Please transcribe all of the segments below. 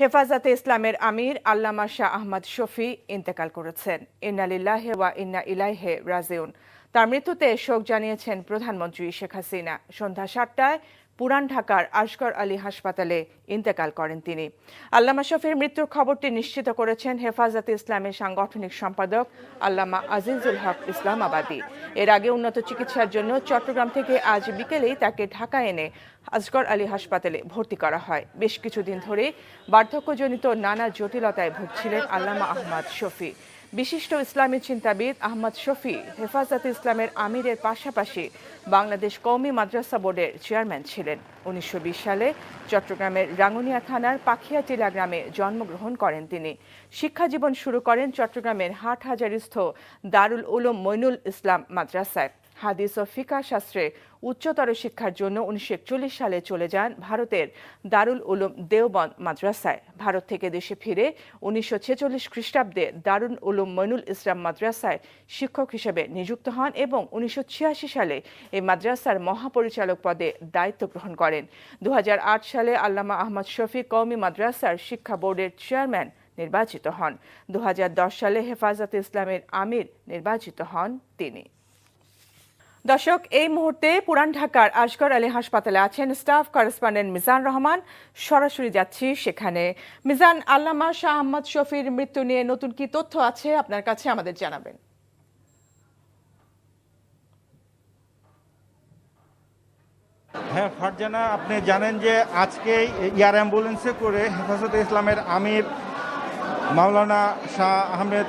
হেফাজতে ইসলামের আমির আল্লামা শাহ আহমদ শফি ইন্তেকাল করেছেন। ইন্নালিল্লাহ ওয়া ইন্না ইলাইহে রাজিউন। তার মৃত্যুতে শোক জানিয়েছেন প্রধানমন্ত্রী শেখ হাসিনা। সন্ধ্যা সাতটায় পুরান ঢাকার আশগর আলী হাসপাতালে ইন্তেকাল করেন তিনি। আল্লামা শফির মৃত্যুর খবরটি নিশ্চিত করেছেন হেফাজতে ইসলামের সাংগঠনিক সম্পাদক আল্লামা আজিজুল হক ইসলামাবাদী। এর আগে উন্নত চিকিৎসার জন্য চট্টগ্রাম থেকে আজ বিকেলেই তাকে ঢাকা এনে আসগর আলী হাসপাতালে ভর্তি করা হয়। বেশ কিছুদিন ধরে বার্ধক্যজনিত নানা জটিলতায় ভুগছিলেন আল্লামা আহমদ শফি। বিশিষ্ট ইসলামী চিন্তাবিদ আহমদ শফি হেফাজতে ইসলামের আমিরের পাশাপাশি বাংলাদেশ কৌমি মাদ্রাসা বোর্ডের চেয়ারম্যান ছিলেন। উনিশশো বিশ সালে চট্টগ্রামের রাঙ্গুনিয়া থানার পাখিয়াটিলা গ্রামে জন্মগ্রহণ করেন তিনি। শিক্ষাজীবন শুরু করেন চট্টগ্রামের হাটহাজারিস্থ দারুল উলুম মইনুল ইসলাম মাদ্রাসায়। হাদিস ও ফিকা শাস্ত্রে উচ্চতর শিক্ষার জন্য উনিশশো একচল্লিশ সালে চলে যান ভারতের দারুল উলুম দেওবন্দ মাদ্রাসায়। ভারত থেকে দেশে ফিরে উনিশশো ছেচল্লিশ খ্রিস্টাব্দে দারুল উলুম মইনুল ইসলাম মাদ্রাসায় শিক্ষক হিসেবে নিযুক্ত হন এবং উনিশশো ছিয়াশি সালে এই মাদ্রাসার মহাপরিচালক পদে দায়িত্ব গ্রহণ করেন। দু হাজার আট সালে আল্লামা আহমদ শফি কওমি মাদ্রাসার শিক্ষা বোর্ডের চেয়ারম্যান নির্বাচিত হন। দু হাজার দশ সালে হেফাজতে ইসলামের আমির নির্বাচিত হন তিনি। দর্শক, এই মুহূর্তে পুরান ঢাকার আসগর আলী হাসপাতালে আছেন স্টাফ করেসপন্ডেন্ট মিজান রহমান। সরাসরি যাচ্ছি সেখানে। মিজান, আল্লামা শাহ আহমদ শফির মৃত্যু নিয়ে নতুন কি তথ্য আছে? আপনার কাছে আমাদের জানাবেন। হ্যাঁ ফারজানা, আপনি জানেন যে আজকে এয়ার অ্যাম্বুলেন্সে করে হেফাজতে ইসলামের আমির মাওলানা শাহ আহমেদ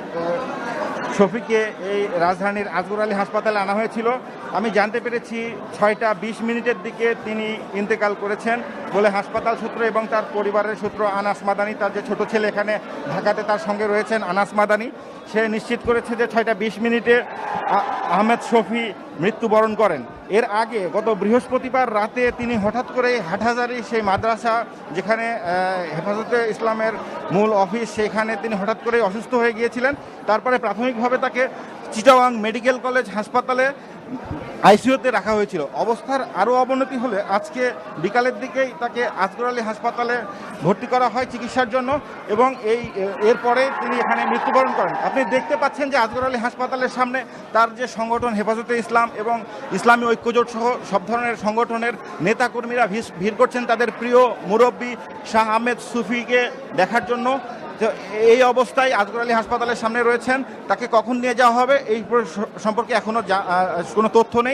শফিকে এই রাজধানীর আজগর আলী হাসপাতালে আনা হয়েছিল। আমি জানতে পেরেছি ছয়টা বিশ মিনিটের দিকে তিনি ইন্তেকাল করেছেন বলে হাসপাতাল সূত্র এবং তার পরিবারের সূত্র আনাস মাদানি, তার যে ছোট ছেলে এখানে ঢাকাতে তার সঙ্গে রয়েছেন আনাস মাদানি, সে নিশ্চিত করেছে যে ছয়টা বিশ মিনিটে আহমেদ শফি মৃত্যুবরণ করেন। এর আগে গত বৃহস্পতিবার রাতে তিনি হঠাৎ করে হাটহাজারি সেই মাদ্রাসা যেখানে হেফাজতে ইসলামের মূল অফিস সেখানে তিনি হঠাৎ করে অসুস্থ হয়ে গিয়েছিলেন। তারপরে প্রাথমিকভাবে তাকে চিটাওয়াং মেডিকেল কলেজ হাসপাতালে আইসিইউতে রাখা হয়েছিল। অবস্থার আরও অবনতি হলে আজকে বিকালের দিকেই তাকে আজগর আলী হাসপাতালে ভর্তি করা হয় চিকিৎসার জন্য এবং এই এরপরে তিনি এখানে মৃত্যুবরণ করেন। আপনি দেখতে পাচ্ছেন যে আজগর আলী হাসপাতালের সামনে তার যে সংগঠন হেফাজতে ইসলাম এবং ইসলামী ঐক্যজোট সহ সব ধরনের সংগঠনের নেতাকর্মীরা ভিড় করছেন তাদের প্রিয় মুরব্বী শাহ আহমেদ সুফিকে দেখার জন্য। তো এই অবস্থায় আজগর আলী হাসপাতালের সামনে রয়েছেন, তাকে কখন নিয়ে যাওয়া হবে, এই সম্পর্কে এখনও কোনো তথ্য নেই।